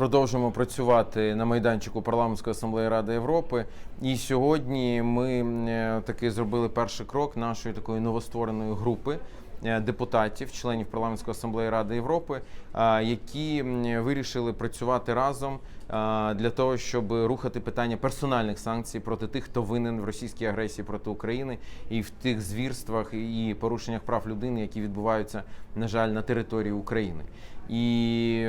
Продовжуємо працювати на майданчику парламентської асамблеї Ради Європи. І сьогодні ми е, таки зробили перший крок нашої такої новоствореної групи депутатів, членів парламентської асамблеї Ради Європи, е, які вирішили працювати разом е, для того, щоб рухати питання персональних санкцій проти тих, хто винен в російській агресії проти України і в тих звірствах і порушеннях прав людини, які відбуваються, на жаль, на території України. І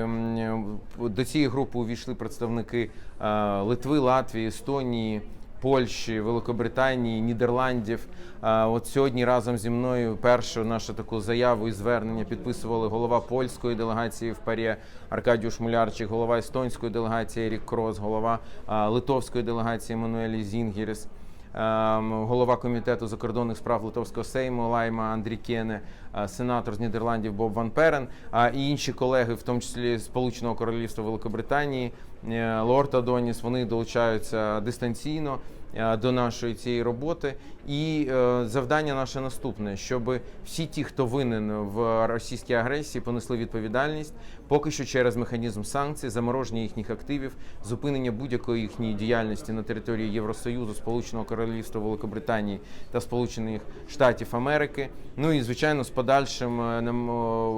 до цієї групи увійшли представники е, Литви, Латвії, Естонії. Польщі, Великобританії, Нідерландів. От сьогодні разом зі мною першу нашу таку заяву і звернення підписували голова польської делегації в парі Аркадіуш Мулярчик, голова естонської делегації Рік Крос, голова литовської делегації Мануелі Зінгеріс. Ем, Голова комітету закордонних справ Литовського Сейму Лайма Андрій Кене, сенатор з Нідерландів Боб Ван Перен, а і інші колеги, в тому числі Сполученого Королівства Великобританії, е, Лорд Адоніс, вони долучаються дистанційно. е, до нашої цієї роботи. І е, завдання наше наступне: щоб всі ті, хто винен в російській агресії, понесли відповідальність поки що через механізм санкцій, замороження їхніх активів, зупинення будь-якої їхньої діяльності на території Євросоюзу, Сполученого Королівства Великобританії та Сполучених Штатів Америки. Ну і звичайно, з подальшим е, нам е,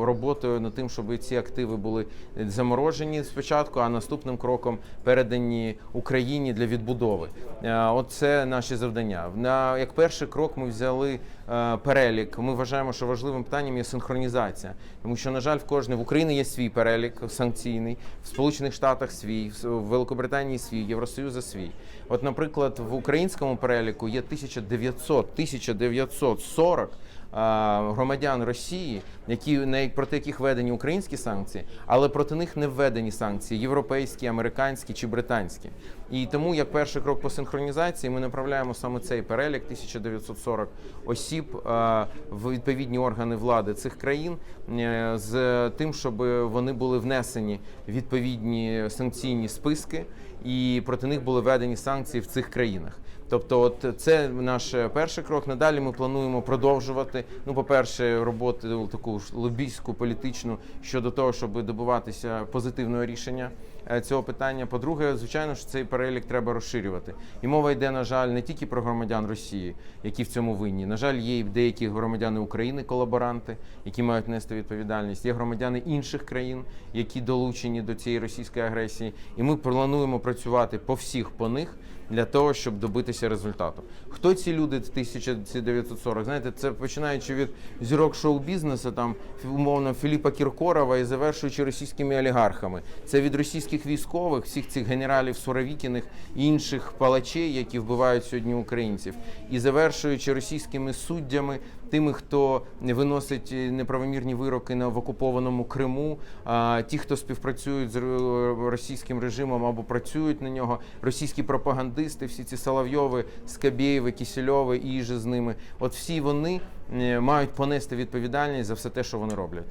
роботою над тим, щоб ці активи були заморожені спочатку, а наступним кроком передані Україні для відбудови. Е, Оце наші завдання. На як перший крок ми взяли е, перелік. Ми вважаємо, що важливим питанням є синхронізація, тому що на жаль, в кожній в Україні є свій перелік санкційний, в Сполучених Штатах свій, в Великобританії свій, Євросоюзу свій. От, наприклад, в українському переліку є 1900, 1940 а, громадян Росії, які проти яких введені українські санкції, але проти них не введені санкції європейські, американські чи британські. І тому, як перший крок по синхронізації, ми направляємо саме цей перелік 1940 осіб в відповідні органи влади цих країн е, з тим, щоб вони були внесені в відповідні санкційні списки, і проти них були введені санкції в цих країнах. Тобто, от це наш перший крок. Надалі ми плануємо продовжувати. Ну, по-перше, роботу таку лобійську, політичну щодо того, щоб добиватися позитивного рішення е, цього питання. По-друге, звичайно ж, цей перелік треба розширювати. І мова йде, на жаль, не тільки про громадян Росії, які в цьому винні. На жаль, є і деякі громадяни України, колаборанти, які мають нести відповідальність. Є громадяни інших країн, які долучені до цієї російської агресії. І ми плануємо працювати по всіх по них для того, щоб добитися результату. Хто ці люди 1940? Знаєте, це починаючи від зірок шоу-бізнесу, там умовно Філіпа Кіркорова і завершуючи російськими олігархами. Це від російських військових, всіх цих генералів Суровікіних і інших палачей, які вбивають сьогодні українців, і завершуючи російськими суддями. Тими, хто виносить неправомірні вироки на в окупованому Криму, а ті, хто співпрацюють з російським режимом або працюють на нього, російські пропагандисти, всі ці Соловйови, Скабєєви, Кісельови і ж з ними. От всі вони е, мають понести відповідальність за все те, що вони роблять.